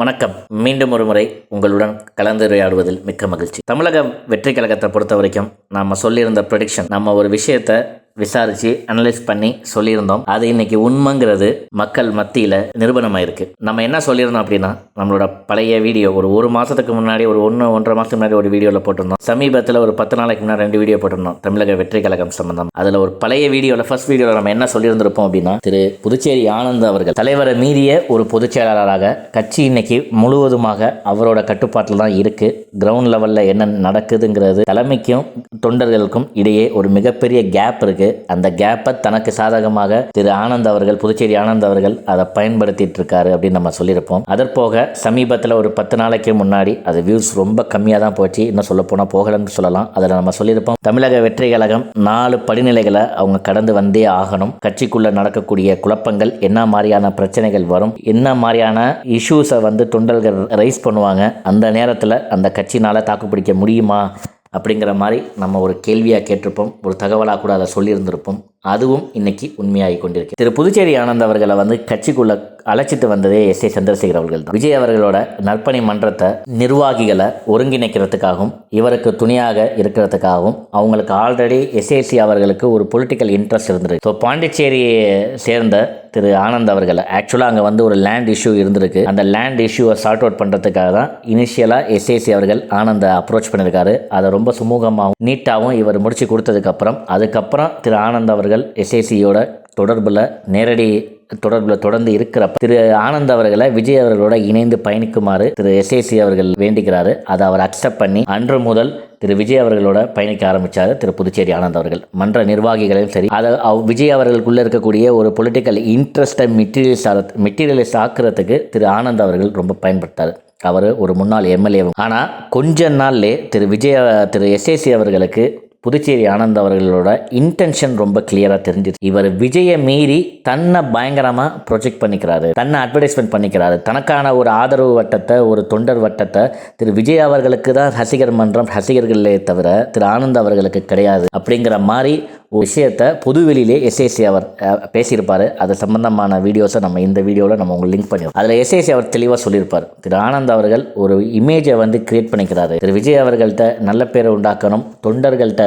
வணக்கம். மீண்டும் ஒரு முறை உங்களுடன் கலந்துரையாடுவதில் மிக்க மகிழ்ச்சி. தமிழக வெற்றி கழகத்தை பொறுத்த வரைக்கும் நம்ம சொல்லியிருந்த ப்ரொடிக்ஷன் நம்ம ஒரு விஷயத்தை விசாரித்து அனலைஸ் பண்ணி சொல்லியிருந்தோம். அது இன்னைக்கு உண்மைங்கிறது மக்கள் மத்தியில் நிரூபணமாயிருக்கு. நம்ம என்ன சொல்லியிருந்தோம் அப்படின்னா நம்மளோட பழைய வீடியோ ஒரு ஒரு மாதத்துக்கு முன்னாடி ஒரு ஒன்று ஒன்றரை மாதத்துக்கு முன்னாடி ஒரு வீடியோவில் போட்டிருந்தோம். சமீபத்தில் ஒரு பத்து நாளைக்கு முன்னாடி ரெண்டு வீடியோ போட்டிருந்தோம். தமிழக வெற்றி கழகம் சம்பந்தம். அதில் ஒரு பழைய வீடியோவில் ஃபர்ஸ்ட் வீடியோவில் நம்ம என்ன சொல்லியிருந்திருப்போம் அப்படின்னா திரு புதுச்சேரி ஆனந்த் அவர்கள் தலைவரை மீறிய ஒரு பொதுச் செயலாளராக கட்சி இன்னைக்கு முழுவதுமாக அவரோட கட்டுப்பாட்டில் தான் இருக்குது கிரவுண்ட் லெவலில் என்ன நடக்குதுங்கிறது தலைமைக்கும் தொண்டர்களுக்கும் இடையே ஒரு மிகப்பெரிய கேப் இருக்குது இருக்கு. அந்த கேப்பை தனக்கு சாதகமாக திரு ஆனந்த் அவர்கள் புதுச்சேரி ஆனந்த் அவர்கள் அதை பயன்படுத்திட்டு இருக்காரு அப்படின்னு நம்ம சொல்லியிருப்போம். அதற்போக சமீபத்தில் ஒரு பத்து நாளைக்கு முன்னாடி அது வியூஸ் ரொம்ப கம்மியாக தான் போச்சு. இன்னும் சொல்ல போனால் போகலன்னு சொல்லலாம். அதில் நம்ம சொல்லியிருப்போம் தமிழக வெற்றி கழகம் நாலு படிநிலைகளை அவங்க கடந்து வந்தே ஆகணும். கட்சிக்குள்ள நடக்கக்கூடிய குழப்பங்கள் என்ன மாதிரியான பிரச்சனைகள் வரும் என்ன மாதிரியான இஷ்யூஸை வந்து தொண்டர்கள் ரைஸ் பண்ணுவாங்க அந்த நேரத்தில் அந்த கட்சினால் தாக்குப்பிடிக்க முடியுமா? அப்படிங்கிற மாதிரி நம்ம ஒரு கேள்வியாக கேட்டிருப்போம் ஒரு தகவலாக கூட அதை சொல்லியிருந்திருப்போம். அதுவும் இன்னைக்கு உண்மையாகி கொண்டிருக்கு திரு புதுச்சேரி ஆனந்த் அவர்களை வந்து கட்சிக்குள்ள அழைச்சிட்டு வந்ததே எஸ் ஏ சந்திரசேகர் அவர்கள் தான். விஜய் அவர்களோட நற்பணி மன்றத்தை நிர்வாகிகளை ஒருங்கிணைக்கிறதுக்காகவும் இவருக்கு துணையாக இருக்கிறதுக்காகவும் அவங்களுக்கு ஆல்ரெடி எஸ்ஏசி அவர்களுக்கு ஒரு பொலிட்டிக்கல் இன்ட்ரெஸ்ட் இருந்திருக்கு. ஸோ பாண்டிச்சேரியை சேர்ந்த திரு ஆனந்த் அவர்களை ஆக்சுவலாக அங்கே வந்து ஒரு லேண்ட் இஷ்யூ இருந்திருக்கு. அந்த லேண்ட் இஷ்யூவை சார்ட் அவுட் பண்ணுறதுக்காக தான் இனிஷியலாக எஸ்ஏசி அவர்கள் ஆனந்தை அப்ரோச் பண்ணியிருக்காரு அதை ரொம்ப சுமூகமாகவும் நீட்டாகவும் இவர் முடிச்சு கொடுத்ததுக்கப்புறம் அதுக்கப்புறம் திரு ஆனந்த் அவர்கள் எஸ்ஏசியோட தொடர்பில் நேரடி தொடர்பில் தொடர்ந்து இருக்கிறப்ப திரு ஆனந்த் அவர்களை விஜய் அவர்களோட இணைந்து பயணிக்குமாறு திரு எஸ்ஏசி அவர்கள் வேண்டுகிறாரு. அதை அவர் அக்செப்ட் பண்ணி அன்று முதல் திரு விஜய் அவர்களோட பயணிக்க ஆரம்பித்தார் திரு புதுச்சேரி ஆனந்த் அவர்கள். மன்ற நிர்வாகிகளையும் சரி அதை அவ் விஜய் அவர்களுக்குள்ளே இருக்கக்கூடிய ஒரு பொலிட்டிக்கல் இன்ட்ரெஸ்ட்டை மெட்டீரியல்ஸ் மெட்டீரியலைஸ் ஆக்குறதுக்கு திரு ஆனந்த் அவர்கள் ரொம்ப பயன்படுத்தார். அவர் ஒரு முன்னாள் எம்எல்ஏவும். ஆனால் கொஞ்ச நாள்லே திரு விஜய் திரு எஸ்ஏசி அவர்களுக்கு புதுச்சேரி ஆனந்த் அவர்களோட இன்டென்ஷன் ரொம்ப கிளியராக தெரிஞ்சுது. இவர் விஜயை மீறி தன்னை பயங்கரமாக ப்ரொஜெக்ட் பண்ணிக்கிறாரு. தன்னை அட்வர்டைஸ்மெண்ட் பண்ணிக்கிறாரு. தனக்கான ஒரு ஆதரவு வட்டத்தை ஒரு தொண்டர் வட்டத்தை திரு விஜய் அவர்களுக்கு தான் ரசிகர் மன்றம் ரசிகர்களே தவிர திரு ஆனந்த் அவர்களுக்கு கிடையாது. அப்படிங்கிற மாதிரி ஒரு விஷயத்தை பொதுவெளியிலே எஸ்ஏசி அவர் பேசியிருப்பார். அது சம்பந்தமான வீடியோஸை நம்ம இந்த வீடியோவில் நம்ம உங்களுக்கு லிங்க் பண்ணிடுவோம் அதில் எஸ்ஏசி அவர் தெளிவாக சொல்லியிருப்பார். திரு ஆனந்த் அவர்கள் ஒரு இமேஜை வந்து கிரியேட் பண்ணிக்கிறாரு. திரு விஜய் அவர்கள்ட்ட நல்ல பேரை உண்டாக்கணும் தொண்டர்கள்ட்ட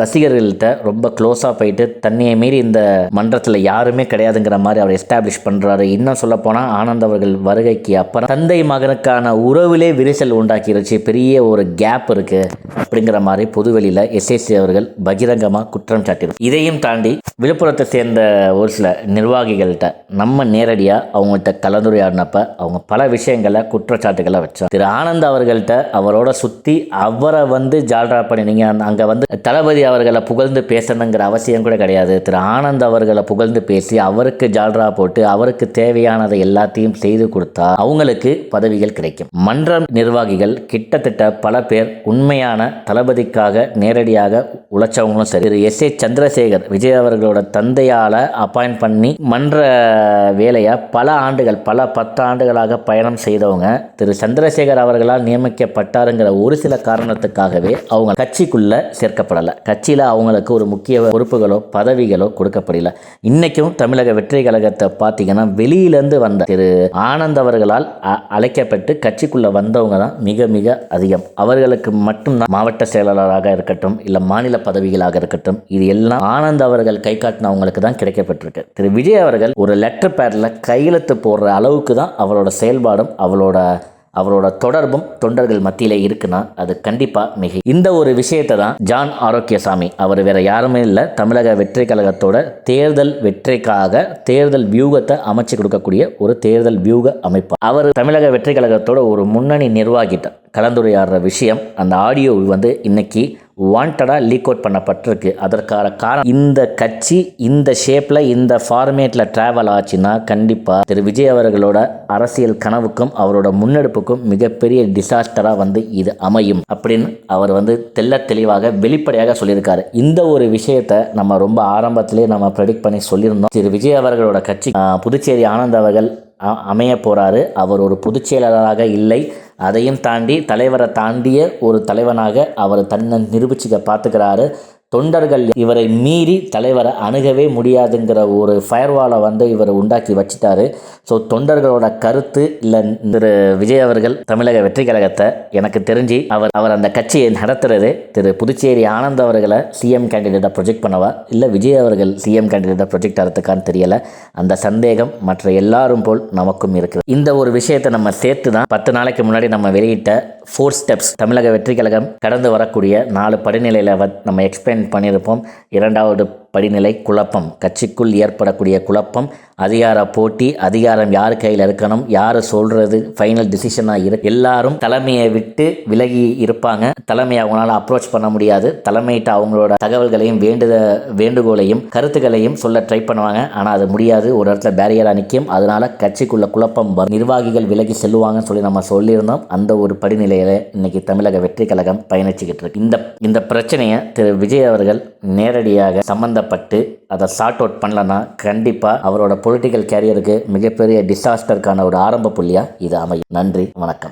ரசிகர்கள்ட்ட ரொம்ப க்ளோஸாக போயிட்டு தன்னையை மீறி இந்த மன்றத்தில் யாருமே கிடையாதுங்கிற மாதிரி அவர் எஸ்டாப்ளிஷ் பண்ணுறாரு இன்னும் சொல்லப்போனால் ஆனந்த் அவர்கள் வருகைக்கு அப்புறம் தந்தை மகனுக்கான உறவிலே விரிசல் உண்டாக்கிருச்சு. பெரிய ஒரு கேப் இருக்குது அப்படிங்கிற மாதிரி பொதுவெளியில் எஸ்எஸ்சி அவர்கள் பகிரங்கமாக குற்றம் சாட்டிடும் இதையும் தாண்டி விழுப்புரத்தை சேர்ந்த ஒரு சில நிர்வாகிகள்கிட்ட நம்ம நேரடியாக அவங்கள்ட்ட கலந்துரையாடினப்ப அவங்க பல விஷயங்களை குற்றச்சாட்டுகளை வச்சோம். திரு ஆனந்த் அவர்கள்ட்ட அவரோட சுற்றி அவரை வந்து ஜால்ரா பண்ணினீங்க. அங்கே வந்து தளபதி அவர்களை புகழ்ந்து பேசணுங்கிற அவசியம் கூட கிடையாது. திரு. ஆனந்த் அவர்களை புகழ்ந்து பேசி அவருக்கு ஜால்ரா போட்டு அவருக்கு தேவையானதை எல்லாத்தையும் செய்து கொடுத்தா அவங்களுக்கு பதவிகள் கிடைக்கும். மன்ற நிர்வாகிகள் கிட்டத்தட்ட பல பேர் உண்மையான தளபதிக்காக நேரடியாக உழைச்சவங்களும் சரி. திரு. எஸ். ஏ. சந்திரசேகர் விஜய் அவர்களோட தந்தையால் அப்பாயிண்ட் பண்ணி மன்ற வேலையை பல ஆண்டுகள் பல பத்து ஆண்டுகளாக பயணம் செய்தவங்க திரு. சந்திரசேகர் அவர்களால் நியமிக்கப்பட்டாருங்கிற ஒரு சில காரணத்துக்காகவே அவங்க கட்சிக்குள்ள சேர்க்கப்படலை. கட்சியில் அவங்களுக்கு ஒரு முக்கிய பொறுப்புகளோ பதவிகளோ கொடுக்கப்படல. இன்றைக்கும் தமிழக வெற்றி கழகத்தை பார்த்தீங்கன்னா வெளியிலேருந்து வந்த திரு ஆனந்த் அவர்களால் அ- அழைக்கப்பட்டு கட்சிக்குள்ளே வந்தவங்க தான் மிக மிக அதிகம். அவர்களுக்கு மட்டும்தான் மாவட்ட செயலாளராக இருக்கட்டும் இல்லை மாநில பதவிகளாக இருக்கட்டும் இது எல்லாம் ஆனந்த் அவர்கள் கை காட்டினவங்களுக்கு தான் கிடைக்கப்பட்டிருக்கு. திரு விஜய் அவர்கள் ஒரு லெட்டர் பேடில் கையெழுத்து போடுற அளவுக்கு தான் அவரோட செயல்பாடும் அவளோட அவரோட தொடர்பும் தொண்டர்கள் மத்தியிலே இருக்குன்னா அது கண்டிப்பாக மிக இந்த ஒரு விஷயத்தை தான் ஜான் ஆரோக்கியசாமி. அவர் வேற யாருமே இல்லை. தமிழக வெற்றி கழகத்தோட தேர்தல் வெற்றிக்காக தேர்தல் வியூகத்தை அமைச்சு கொடுக்கக்கூடிய ஒரு தேர்தல் வியூக அமைப்பு. அவர் தமிழக வெற்றி கழகத்தோட ஒரு முன்னணி நிர்வாகிட்ட கலந்துரையாடுற விஷயம் அந்த ஆடியோ வந்து இன்னைக்கு வாண்டடாக லீக் அவுட் பண்ணப்பட்டிருக்கு. அதற்கான காரணம் இந்த கட்சி இந்த ஷேப்பில் இந்த ஃபார்மேட்டில் ட்ராவல் ஆச்சுன்னா கண்டிப்பாக திரு. விஜய் அவர்களோட அரசியல் கனவுக்கும் அவரோட முன்னெடுப்புக்கும் மிகப்பெரிய டிசாஸ்டராக வந்து இது அமையும் அப்படின்னு அவர் வந்து தெள்ள தெளிவாக வெளிப்படையாக சொல்லியிருக்காரு. இந்த ஒரு விஷயத்தை நம்ம ரொம்ப ஆரம்பத்திலே நம்ம ப்ரெடிக்ட் பண்ணி சொல்லியிருந்தோம். திரு. விஜய் அவர்களோட கட்சி புதுச்சேரி ஆனந்த் அவர்கள் அ- அமைய போகிறாரு அவர் ஒரு பொதுச் செயலாளராக இல்லை. அதையும் தாண்டி தலைவரை தாண்டிய ஒரு தலைவனாக அவர் தன்னை நிரூபிச்சுக்க பார்த்துக்கிறாரு. தொண்டர்கள் இவரை மீறி தலைவரை அணுகவே முடியாதுங்கிற ஒரு ஃபயர்வாலை வந்து இவர் உண்டாக்கி வச்சிட்டாரு. ஸோ தொண்டர்களோட கருத்து இல்லை திரு விஜய் அவர்கள் தமிழக வெற்றி கழகத்தை எனக்கு தெரிஞ்சு அவர் அவர் அந்த கட்சியை நடத்துறது திரு புதுச்சேரி ஆனந்த் அவர்களை சிஎம் கேண்டிடேட்டாக ப்ரொஜெக்ட் பண்ணவா? இல்லை விஜய் அவர்கள் சிஎம் கேண்டிடேட்டாக ப்ரொஜெக்ட் ஆகிறதுக்கான்னு தெரியலை. அந்த சந்தேகம் மற்ற எல்லாரும் போல் நமக்கும் இருக்குது இந்த ஒரு விஷயத்தை நம்ம சேர்த்து தான் பத்து நாளைக்கு முன்னாடி நம்ம வெளியிட்ட ஃபோர் ஸ்டெப்ஸ் தமிழக வெற்றி கழகம் கடந்து வரக்கூடிய நாலு படிநிலையில் நம்ம எக்ஸ்பிளைன் பண்ணியிருப்போம். இரண்டாவது படிநிலை குழப்பம். கட்சிக்குள் ஏற்படக்கூடிய குழப்பம் அதிகார போட்டி அதிகாரம் யார் கையில் இருக்கணும் யார் சொல்கிறது ஃபைனல் டிசிஷனாக இரு எல்லாரும் தலைமையை விட்டு விலகி இருப்பாங்க. தலைமையை அவங்களால அப்ரோச் பண்ண முடியாது. தலைமையிட்ட அவங்களோட தகவல்களையும் வேண்டுத வேண்டுகோளையும் கருத்துக்களையும் சொல்ல ட்ரை பண்ணுவாங்க. ஆனால் அது முடியாது. ஒரு இடத்துல பேரியராக நிற்கும் அதனால கட்சிக்குள்ள குழப்பம் நிர்வாகிகள் விலகி செல்லுவாங்கன்னு சொல்லி நம்ம சொல்லியிருந்தோம். அந்த ஒரு படிநிலையில் இன்னைக்கு தமிழக வெற்றி கழகம் பயணிச்சுக்கிட்டு இருக்கு. இந்த இந்த பிரச்சனையை திரு. விஜய் அவர்கள் நேரடியாக சம்மந்தப்பட்டு அதை சார்ட் அவுட் பண்ணலன்னா கண்டிப்பாக அவரோட பொலிட்டிக்கல் கேரியருக்கு மிகப்பெரிய டிசாஸ்டருக்கான ஒரு ஆரம்ப புள்ளியாக இது அமையும். நன்றி வணக்கம்.